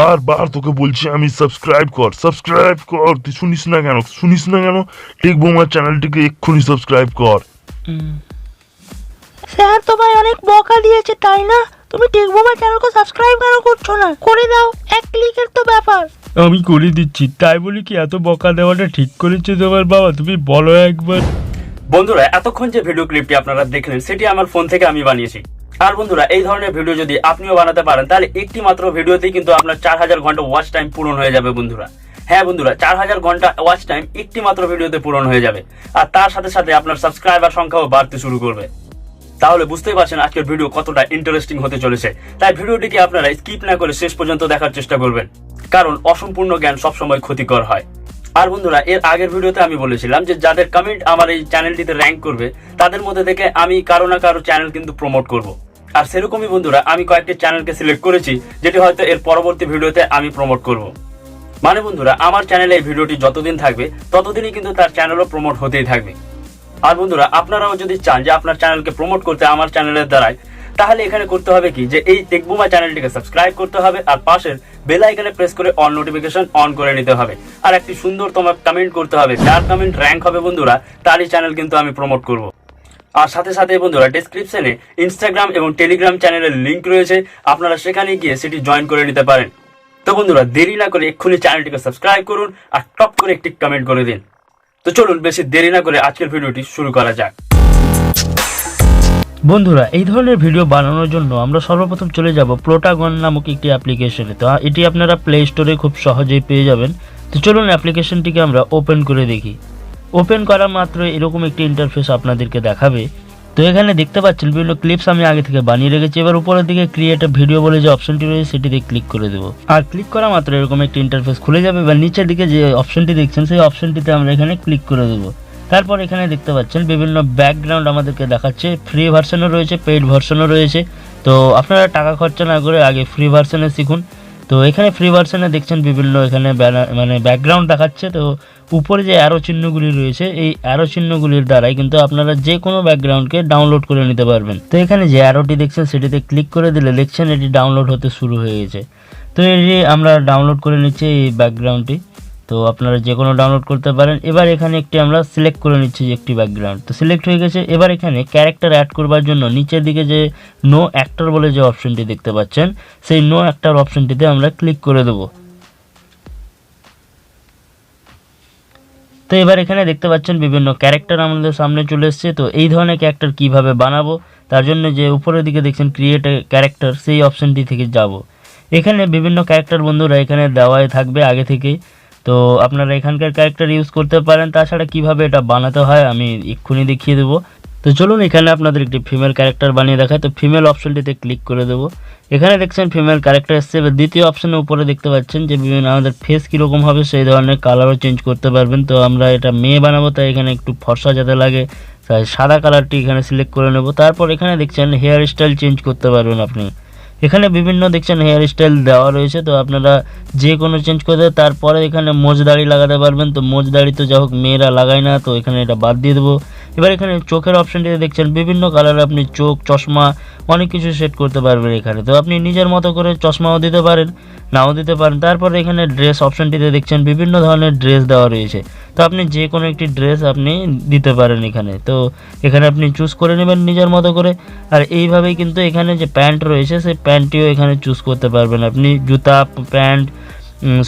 বারবার তোকে বলছি আমি সাবস্ক্রাইব কর সাবস্ক্রাইব কর। তুই শুনিস না কেন? শুনিস না কেন? টেক বোমার চ্যানেলটিকে এক্ষুনি সাবস্ক্রাইব কর। স্যার তোমায় অনেক বকা দিয়েছে তাই না? তুমি টেকবোমা চ্যানেলকে সাবস্ক্রাইব কেন করছ না? করে দাও এক ক্লিকের তো ব্যাপার। আমি করে দিচ্ছি তাই বলি কি এত বকা দেওয়াটা ঠিক করেছে তোমার বাবা তুমি বলো একবার। বন্ধুরা এতক্ষণ যে ভিডিও ক্লিপটি আপনারা দেখলেন সেটি আমার ফোন থেকে আমি বানিয়েছি। আর বন্ধুরা, এই ধরনের ভিডিও যদি আপনিও বানাতে পারেন, তাহলে একটি মাত্র ভিডিওতেই কিন্তু আপনার চার হাজার ঘণ্টা ওয়াচ টাইম পূরণ হয়ে যাবে বন্ধুরা। হ্যাঁ বন্ধুরা, চার হাজার ঘণ্টা ওয়াচ টাইম একটি মাত্র ভিডিওতে পূরণ হয়ে যাবে। আর তার সাথে সাথে আপনার সাবস্ক্রাইবার সংখ্যাও বাড়তে শুরু করবে। তাহলে বুঝতেই পারছেন আজকের ভিডিও কতটা ইন্টারেস্টিং হতে চলেছে। তাই ভিডিওটিকে আপনারা স্কিপ না করে শেষ পর্যন্ত দেখার চেষ্টা করবেন। কারণ অসম্পূর্ণ জ্ঞান সবসময় ক্ষতিকর হয়। আর বন্ধুরা, এর আগের ভিডিওতে আমি বলেছিলাম যে যাদের কমেন্ট আমার এই চ্যানেলটিতে র্যাঙ্ক করবে, তাদের মধ্যে থেকে আমি কারও না কারও চ্যানেল কিন্তু প্রমোট করব। আর সেরকমই বন্ধুরা, আমি কয়েকটি চ্যানেলকে সিলেক্ট করেছি, যেটি হয়তো এর পরবর্তী ভিডিওতে আমি প্রমোট করব। মানে বন্ধুরা, আমার চ্যানেলে এই ভিডিওটি যতদিন থাকবে, ততদিনই কিন্তু তার চ্যানেলও প্রমোট হতেই থাকবে। আর বন্ধুরা, আপনারাও যদি চান যে আপনার চ্যানেলকে প্রমোট করতে আমার চ্যানেলের দ্বারাই তাহলে এখানে করতে হবে কি? যে এই টেকবুমা চ্যানেলটিকে সাবস্ক্রাইব করতে হবে, আর পাশের বেল আইকনে প্রেস করে অন নোটিফিকেশন অন করে নিতে হবে। আর একটি সুন্দর তোমার কমেন্ট করতে হবে। যার কমেন্ট র্যাঙ্ক হবে বন্ধুরা, তারই চ্যানেল কিন্তু আমি প্রমোট করব। আর সাথে সাথে বন্ধুরা ডেসক্রিপশনে ইনস্টাগ্রাম এবং টেলিগ্রাম চ্যানেলের লিংক রয়েছে। আপনারা সেখানে গিয়ে সেটি জয়েন করে নিতে পারেন। তো বন্ধুরা, দেরি না করে এক্ষুনি চ্যানেলটিকে সাবস্ক্রাইব করুন আর টপ করে একটি কমেন্ট করে দিন। তো চলুন, বেশি দেরি না করে আজকের ভিডিওটি শুরু করা যাক। বন্ধুরা, এই ধরনের ভিডিও বানানোর জন্য আমরা সর্বপ্রথম চলে যাব প্রোটাগন নামক একটি অ্যাপ্লিকেশনে তো এটি আপনারা প্লে স্টোরে খুব সহজেই পেয়ে যাবেন। তো চলুন অ্যাপ্লিকেশনটিকে আমরা ওপেন করে দেখি। ওপেন করা মাত্র এরকম একটি ইন্টারফেস আপনাদেরকে দেখাবে। তো এখানে দেখতে পাচ্ছেন বিভিন্ন ক্লিপস আমি আগে থেকে বানিয়ে রেখেছি। এবার উপরের দিকে ক্রিয়েট ভিডিও বলে যে অপশনটি রয়েছে, সেটিতে ক্লিক করে দেবো। আর ক্লিক করা মাত্র এরকম একটি ইন্টারফেস খুলে যাবে এবার নিচের দিকে যে অপশনটি দেখছেন, সেই অপশনটিতে আমরা এখানে ক্লিক করে দেবো। তারপর এখানে দেখতে পাচ্ছেন বিভিন্ন ব্যাকগ্রাউন্ড আমাদেরকে দেখাচ্ছে। ফ্রি ভার্সনও রয়েছে পেইড ভার্সনও রয়েছে। তো আপনারা টাকা খরচা না করে আগে ফ্রি ভার্সনে শিখুন। তো এখানে ফ্রি ভার্সনে দেখছেন বিভিন্ন এখানে মানে ব্যাকগ্রাউন্ড দেখাচ্ছে। তো উপরে যে অ্যারো চিহ্নগুলি রয়েছে, এই অ্যারো চিহ্নগুলির দ্বারাই কিন্তু আপনারা যে কোনো ব্যাকগ্রাউন্ডকে ডাউনলোড করে নিতে পারবেন। তো এখানে যে অ্যারোটি দেখছেন, সেটিতে ক্লিক করে দিলে দেখছেন এটি ডাউনলোড হতে শুরু হয়ে গেছে। তো এটি আমরা ডাউনলোড করে নিচ্ছি এই ব্যাকগ্রাউন্ডটি তো আপনারা যে কোনো ডাউনলোড করতে পারেন। এবার এখানে একটি আমরা সিলেক্ট করে নিচ্ছি যে একটি ব্যাকগ্রাউন্ড তো সিলেক্ট হয়ে গেছে। এবার এখানে ক্যারেক্টার অ্যাড করবার জন্য নিচের দিকে যে নো অ্যাক্টর বলে যে অপশনটি দেখতে পাচ্ছেন, সেই নো অ্যাক্টর অপশনটিতে আমরা ক্লিক করে দেবো। তো এবার এখানে দেখতে পাচ্ছেন বিভিন্ন ক্যারেক্টার আমাদের সামনে চলে এসছে। তো এই ধরনের ক্যারেক্টার কীভাবে বানাবো, তার জন্য যে উপরের দিকে দেখছেন ক্রিয়েট ক্যারেক্টার সেই অপশনটি থেকে যাব। এখানে বিভিন্ন ক্যারেক্টার বন্ধুরা এখানে দেওয়াই থাকবে আগে থেকেই। তো আপনারা এখানকার ক্যারেক্টার ইউজ করতে পারেন, তাছাড়া কীভাবে এটা বানাতে হয় আমি এক্ষুনি দেখিয়ে দেবো। তো চলুন এখানে আপনাদের একটি ফিমেল ক্যারেক্টার বানিয়ে দেখায় তো ফিমেল অপশনটিতে ক্লিক করে দেবো। এখানে দেখছেন ফিমেল ক্যারেক্টার এসছে। এবার দ্বিতীয় অপশনের উপরে দেখতে পাচ্ছেন যে বিভিন্ন আমাদের ফেস কীরকম হবে, সেই ধরনের কালারও চেঞ্জ করতে পারবেন। তো আমরা এটা মেয়ে বানাবো, তাই এখানে একটু ফর্সা যাতে লাগে, তাই সাদা কালারটি এখানে সিলেক্ট করে নেব। তারপর এখানে দেখছেন হেয়ার স্টাইল চেঞ্জ করতে পারবেন আপনি। এখানে বিভিন্ন দেখছেন হেয়ার স্টাইল দেওয়া রয়েছে, তো আপনারা যে কোনো চেঞ্জ করতে তারপরে এখানে মোজ দাড়ি লাগাতে পারবেন। তো মোজ দাড়ি তো যা হোক, মেয়েরা লাগায় না, তো এখানে এটা বাদ দিয়ে দেবো। এবার এখানে চোখের অপশানটিতে দেখছেন, বিভিন্ন কালারে আপনি চোখ, চশমা, অনেক কিছু সেট করতে পারবেন এখানে। তো আপনি নিজের মতো করে চশমাও দিতে পারেন, নাও দিতে পারেন। তারপরে এখানে ড্রেস অপশানটিতে দেখছেন, বিভিন্ন ধরনের ড্রেস দেওয়া রয়েছে। তো আপনি যে কোনো একটি ড্রেস আপনি দিতে পারেন এখানে। তো এখানে আপনি চুজ করে নেবেন নিজের মতো করে। আর এইভাবেই কিন্তু এখানে যে প্যান্ট রয়েছে, সেই প্যান্টটিও এখানে চুজ করতে পারবেন। আপনি জুতা প্যান্ট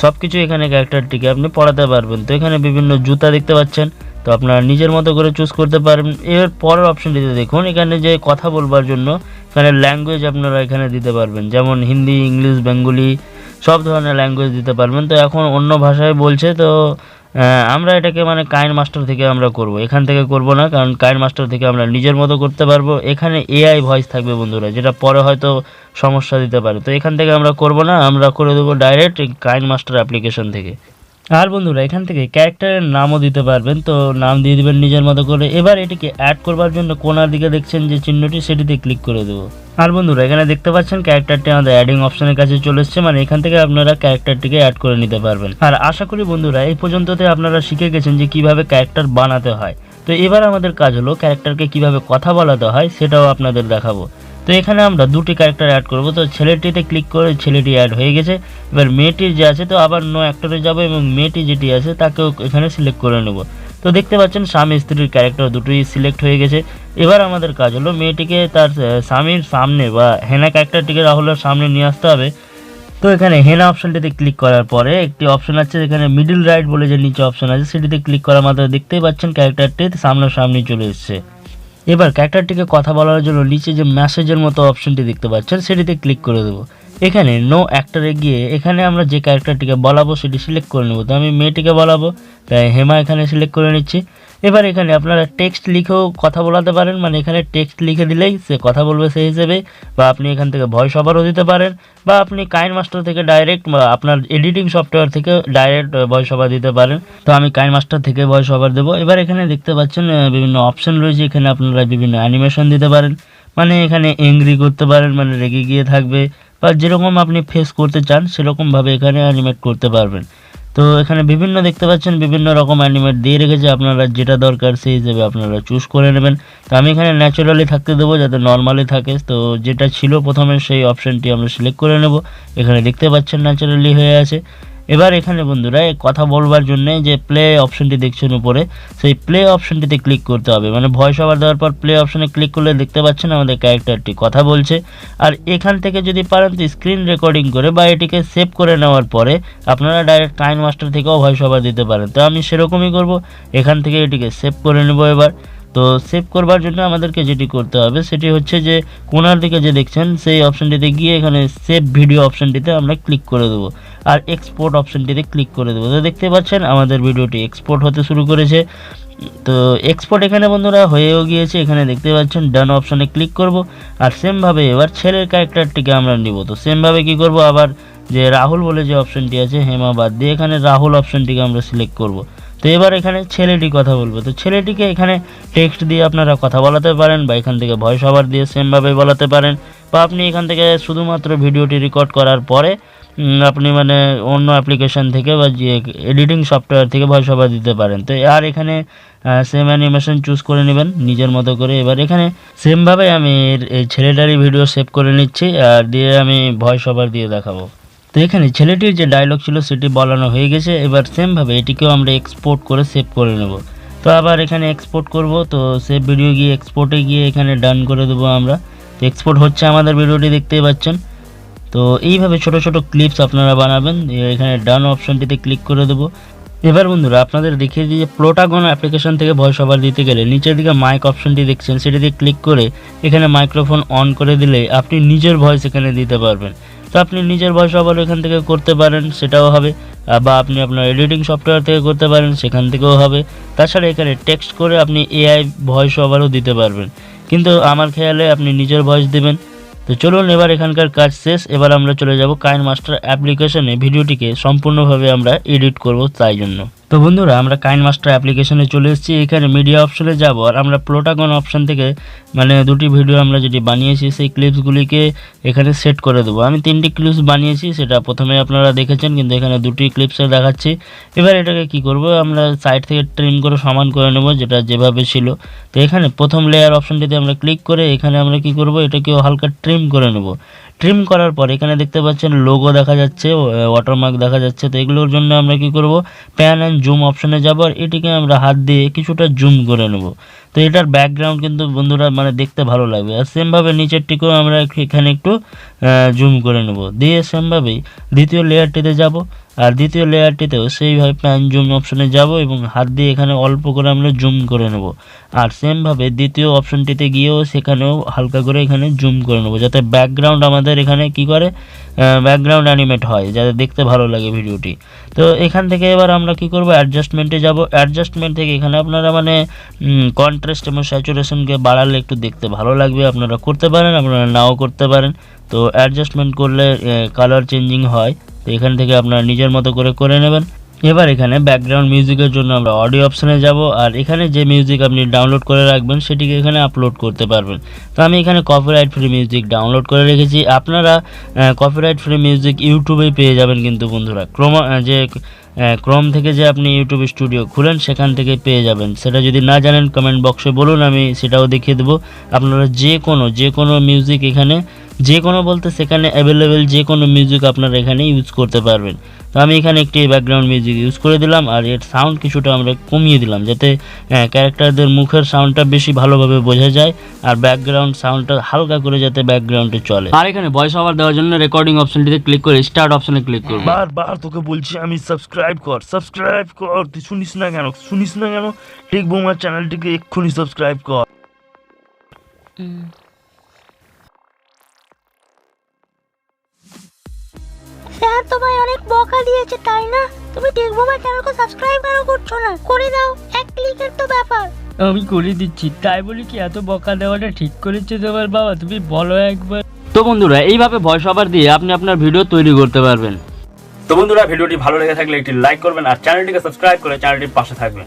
সব কিছু এখানে ক্যারেক্টারটিকে আপনি পড়াতে পারবেন। তো এখানে বিভিন্ন জুতা দেখতে পাচ্ছেন। তো আপনারা নিজের মতো করে চুজ করতে পারবেন এর পরের অপশনটিতে দেখুন, এখানে যে কথা বলবার জন্য এখানে ল্যাঙ্গুয়েজ আপনারা এখানে দিতে পারবেন। যেমন হিন্দি, ইংলিশ, বেঙ্গলি, সব ধরনের ল্যাঙ্গুয়েজ দিতে পারবেন। তো এখন অন্য ভাষায় বলছে, তো আমরা এটাকে মানে কাইন মাস্টার থেকে আমরা করব। এখান থেকে করব না, কারণ কাইন মাস্টার থেকে আমরা নিজের মতো করতে পারব। এখানে এআই ভয়েস থাকবে বন্ধুরা, যেটা পরে হয়তো সমস্যা দিতে পারে। তো এখান থেকে আমরা করব না, আমরা করে দেবো ডাইরেক্ট কাইন মাস্টার অ্যাপ্লিকেশন থেকে। আর বন্ধুরা, এখান থেকে ক্যারেক্টারের নামও দিতে পারবেন। তো নাম দিয়ে দিবেন নিজের মতো করে। এবার এটিকে অ্যাড করবার জন্য কোনার দিকে দেখছেন যে চিহ্নটি, সেটিতে ক্লিক করে দেবো। আর বন্ধুরা, এখানে দেখতে পাচ্ছেন ক্যারেক্টারটি আমাদের অ্যাডিং অপশনের কাছে চলে এসছে। মানে এখান থেকে আপনারা ক্যারেক্টারটিকে অ্যাড করে নিতে পারবেন। আর আশা করি বন্ধুরা, এই পর্যন্ততে আপনারা শিখে গেছেন যে কীভাবে ক্যারেক্টার বানাতে হয়। তো এবার আমাদের কাজ হলো ক্যারেক্টারকে কীভাবে কথা বলাতে হয়, সেটাও আপনাদের দেখাবো। তো এখানে আমরা দুটি ক্যারেক্টার অ্যাড করব। তো ছেলেটিতে ক্লিক করে ছেলেটি অ্যাড হয়ে গেছে। এবার মেয়েটির যে আছে, তো আবার নো অ্যাক্টরে যাব এবং মেয়েটি যেটি আছে, তাকেও এখানে সিলেক্ট করে নেব। তো দেখতে পাচ্ছেন, স্বামী স্ত্রীর ক্যারেক্টার দুটোই সিলেক্ট হয়ে গেছে। এবার আমাদের কাজ হলো মেয়েটিকে তার স্বামীর সামনে বা হেনা ক্যারেক্টারটিকে রাহুলের সামনে নিয়ে আসতে হবে। তো এখানে হেনা অপশনটিতে ক্লিক করার পরে একটি অপশন আছে, এখানে মিডিল রাইট বলে যে নিচে অপশন আছে, সেটিতে ক্লিক করার মাত্র দেখতেই পাচ্ছেন ক্যারেক্টারটি সামনাসামনি চলে এসেছে। এবার ক্যারেক্টারটিকে কথা বলার জন্য নিচে যে মেসেজের মতো অপশনটি দেখতে পাচ্ছেন, সেটিতে ক্লিক করে দেবো। এখানে নো অ্যাক্টরে গিয়ে এখানে আমরা যে ক্যারেক্টারটিকে বলাবো সেটি সিলেক্ট করে নেব। তো আমি মেয়েটিকে বলাবো, তাই হেমা এখানে সিলেক্ট করে নিচ্ছি। এবার এখানে আপনারা টেক্সট লিখেও কথা বলাতে পারেন মানে এখানে টেক্সট লিখে দিলেই সে কথা বলবে সেই হিসেবে, বা আপনি এখান থেকে ভয়েস ওভারও দিতে পারেন, বা আপনি কাইন মাস্টার থেকে ডাইরেক্ট আপনার এডিটিং সফটওয়্যার থেকে ডাইরেক্ট ভয়েস ওভার দিতে পারেন। তো আমি কাইন মাস্টার থেকে ভয়েস ওভার দেবো। এবার এখানে দেখতে পাচ্ছেন বিভিন্ন অপশন রয়েছে। এখানে আপনারা বিভিন্ন অ্যানিমেশন দিতে পারেন মানে এখানে এংরি করতে পারেন মানে রেগে গিয়ে থাকবে। বা যেরকম আপনি ফেস করতে চান সেরকমভাবে এখানে অ্যানিমেট করতে পারবেন। তো এখানে বিভিন্ন দেখতে পাচ্ছেন, বিভিন্ন রকম অ্যানিমেট দিয়ে রেখেছে আপনারা, যেটা দরকার সেই হিসেবে আপনারা চুজ করে নেবেন। তো আমি এখানে ন্যাচারালি থাকতে দেবো, যাতে নর্মালি থাকে। তো যেটা ছিল প্রথমে সেই অপশানটি আমরা সিলেক্ট করে নেব। এখানে দেখতে পাচ্ছেন ন্যাচারালি হয়ে আছে। এবার এখানে বন্ধুরা কথা বলবার জন্য যে প্লে অপশনটি দেখছেন উপরে, সেই প্লে অপশনটিতে ক্লিক করতে হবে। মানে ভয়েস ওভার দেওয়ার পর প্লে অপশনে ক্লিক করলে দেখতে পাচ্ছেন আমাদের ক্যারেক্টারটি কথা বলছে। আর এখান থেকে যদি পারেন তো স্ক্রিন রেকর্ডিং করে বা এটিকে সেভ করে নেওয়ার পরে আপনারা ডাইরেক্ট কাইন মাস্টার থেকেও ভয়েস ওভার দিতে পারেন। তো আমি সেরকমই করব। এখান থেকে এটিকে সেভ করে নেব এবার। তো সেভ করবার জন্য আমাদেরকে যেটি করতে হবে, সেটি হচ্ছে যে কোনার দিকে যে দেখছেন, সেই অপশনটিতে গিয়ে এখানে সেভ ভিডিও অপশানটিতে আমরা ক্লিক করে দেবো। আর এক্সপোর্ট অপশনটিতে ক্লিক করে দেবো। তো দেখতে পাচ্ছেন, আমাদের ভিডিওটি এক্সপোর্ট হতে শুরু করেছে। তো এক্সপোর্ট এখানে বন্ধুরা হয়েও গিয়েছে, এখানে দেখতে পাচ্ছেন ডান অপশানে ক্লিক করব। আর সেমভাবে এবার ছেলের ক্যারেক্টারটিকে আমরা নিব। তো সেমভাবে কি করব? আবার যে রাহুল বলে যে অপশনটি আছে, হেমা বাদ দিয়ে এখানে রাহুল অপশনটিকে আমরা সিলেক্ট করব। তো এবার এখানে ছেলেটি কথা বলবে। তো ছেলেটিকে এখানে টেক্সট দিয়ে আপনারা কথা বলাতে পারেন বা এখান থেকে ভয়েস ওভার দিয়ে সেমভাবে বলাতে পারেন বা আপনি এখান থেকে শুধুমাত্র ভিডিওটি রেকর্ড করার পরে আপনি মানে অন্য অ্যাপ্লিকেশন থেকে বা যে এডিটিং সফটওয়্যার থেকে ভয়েস ওভার দিতে পারেন। তো আর এখানে সেম অ্যানিমেশন চুজ করে নেবেন, নিজের মতো করে। এবার এখানে সেমভাবে আমি এই ছেলেটারই ভিডিও সেভ করে নিচ্ছি আর দিয়ে আমি ভয়েস ওভার দিয়ে দেখাবো। তো এখানে ছেলেটির যে ডায়লগ ছিল সেটি বলানো হয়ে গেছে। এবার সেমভাবে এটিকেও আমরা এক্সপোর্ট করে সেভ করে নেব। তো আবার এখানে এক্সপোর্ট করব। তো সেভ ভিডিও গিয়ে এক্সপোর্টে গিয়ে এখানে ডান করে দেবো আমরা। তো এক্সপোর্ট হচ্ছে আমাদের ভিডিওটি দেখতেই পাচ্ছেন। তো এইভাবে ছোট ছোট ক্লিপস আপনারা বানাবেন। এখানে ডান অপশনটিতে ক্লিক করে দেবো। এবার বন্ধুরা, আপনাদের দেখিয়ে দিই যে প্লোটাগন অ্যাপ্লিকেশন থেকে ভয়েস ওভার দিতে গেলে নিচের দিকে মাইক অপশনটি দেখছেন। সেটিতে ক্লিক করে এখানে মাইক্রোফোন অন করে দিলে আপনি নিজের ভয়েস এখানে দিতে পারবেন। তো আপনি নিজের ভয়েস ওভার এখান থেকে করতে পারেন, সেটাও হবে। বা আপনি আপনার এডিটিং সফটওয়্যার থেকে করতে পারেন, সেখান থেকেও হবে। তাছাড়া এখানে টেক্সট করে আপনি এআই ভয়েস ওভারও দিতে পারবেন। কিন্তু আমার খেয়ালে আপনি নিজের ভয়েস দেবেন। তো চলুন এবার এখানকার কাজ শেষ। এবার আমরা চলে যাব কাইন মাস্টার অ্যাপ্লিকেশনে। ভিডিওটিকে সম্পূর্ণভাবে আমরা এডিট করব তাই জন্য। তো বন্ধুরা, আমরা কাইন মাস্টার অ্যাপ্লিকেশনে চলে এসেছি। এখানে মিডিয়া অপশনে যাব আর আমরা প্লোটাগন অপশন থেকে মানে দুটি ভিডিও আমরা যেটি বানিয়েছি, সেই ক্লিপসগুলিকে এখানে সেট করে দেবো। আমি তিনটি ক্লিপস বানিয়েছি, সেটা প্রথমে আপনারা দেখেছেন, কিন্তু এখানে দুটি ক্লিপসে দেখাচ্ছি। এবার এটাকে কি করব, আমরা সাইড থেকে ট্রিম করে সমান করে নেব, যেটা যেভাবে ছিল। তো এখানে প্রথম লেয়ার অপশনটিতে আমরা ক্লিক করে এখানে আমরা কি করব, এটাকেও হালকা ট্রিম করে নেব। ট্রিম করার পর, এখানে দেখতে পাচ্ছেন লোগো দেখা যাচ্ছে ওয়াটারমার্ক দেখা যাচ্ছে। তো এগুলোর জন্য আমরা কি করব? প্যান অ্যান্ড জুম অপশনে যাব আর এটিকে আমরা হাত দিয়ে কিছুটা জুম করে নেব। তো এটার ব্যাকগ্রাউন্ড কিন্তু বন্ধুরা মানে দেখতে ভালো লাগবে। আর সেমভাবে নিচেরটিকেও আমরা এখানে একটু জুম করে নেব। দিয়ে সেমভাবেই দ্বিতীয় লেয়ারটিতে যাব। আর দ্বিতীয় লেয়ারটিতেও সেইভাবে প্যান জুম অপশনে যাব এবং হাত দিয়ে এখানে অল্প করে আমরা জুম করে নেব। আর সেমভাবে দ্বিতীয় অপশনটিতে গিয়েও সেখানেও হালকা করে এখানে জুম করে নেব, যাতে ব্যাকগ্রাউন্ড আমাদের এখানে কি করে? ব্যাকগ্রাউন্ড অ্যানিমেট হয়, যাতে দেখতে ভালো লাগে ভিডিওটি। তো এখান থেকে এবার আমরা কি করব? অ্যাডজাস্টমেন্টে যাব। অ্যাডজাস্টমেন্ট থেকে এখানে আপনারা মানে কন্ট্রাস্ট এবং স্যাচুরেশনকে বাড়ালে একটু দেখতে ভালো লাগবে। আপনারা করতে পারেন, আপনারা নাও করতে পারেন। তো অ্যাডজাস্টমেন্ট করলে কালার চেঞ্জিং হয়। তো এখান থেকে আপনারা নিজের মতো করে করে নেবেন। এবার এখানে ব্যাকগ্রাউন্ড মিউজিকের জন্য আমরা অডিও অপশানে যাব, আর এখানে যে মিউজিক আপনি ডাউনলোড করে রাখবেন, সেটিকে এখানে আপলোড করতে পারবেন। তো আমি এখানে কপিরাইট ফ্রি মিউজিক ডাউনলোড করে রেখেছি। আপনারা কপিরাইট ফ্রি মিউজিক ইউটিউবেই পেয়ে যাবেন কিন্তু বন্ধুরা। ক্রোমা যে ক্রম থেকে যে আপনি ইউটিউব স্টুডিও খুলেন, সেখান থেকে পেয়ে যাবেন। সেটা যদি না জানেন কমেন্ট বক্সে বলুন, আমি সেটাও দেখিয়ে দেবো। আপনারা যে কোনো যে কোনো মিউজিক এখানে যে কোনো বলতে সেখানে অ্যাভেলেবেল যে কোনো মিউজিক আপনারা এখানে ইউজ করতে পারবেন। তো আমি এখানে একটি ব্যাকগ্রাউন্ড মিউজিক ইউজ করে দিলাম আর এর সাউন্ড কিছুটা আমরা কমিয়ে দিলাম যাতে ক্যারেক্টারদের মুখের সাউন্ডটা বেশি ভালোভাবে বোঝা যায় আর ব্যাকগ্রাউন্ড সাউন্ডটা হালকা করে যাতে ব্যাকগ্রাউন্ডে চলে। আর এখানে ভয়েস ওভার দেওয়ার জন্য রেকর্ডিং অপশনটিতে ক্লিক করে স্টার্ট অপশনে ক্লিক করব। বারবার তোকে বলছি আমি সাবস্ক্রাইব কর সাবস্ক্রাইব কর। তুই শুনিস না কেন? শুনিস না কেন? টেক বোমার চ্যানেলটিকে এক্ষুনি সাবস্ক্রাইব কর। স্যার তোমায় অনেক বকা দিয়েছে তাই না? তুমি দেখব আমার চ্যানেলকে সাবস্ক্রাইব কেন করছ না। করে দাও এক ক্লিকের তো ব্যাপার। আমি করে দিচ্ছি তাই বলি কি এত বকা দেওয়াটা ঠিক করেছে তোমার বাবা তুমি বলো একবার। তো বন্ধুরা এইভাবে ভয়েস ওভার দিয়ে আপনি আপনার ভিডিও তৈরি করতে পারবেন। তো বন্ধুরা ভিডিওটি ভালো লেগে থাকলে একটি লাইক করবেন আর চ্যানেলটিকে সাবস্ক্রাইব করে চ্যানেলটির পাশে থাকবেন।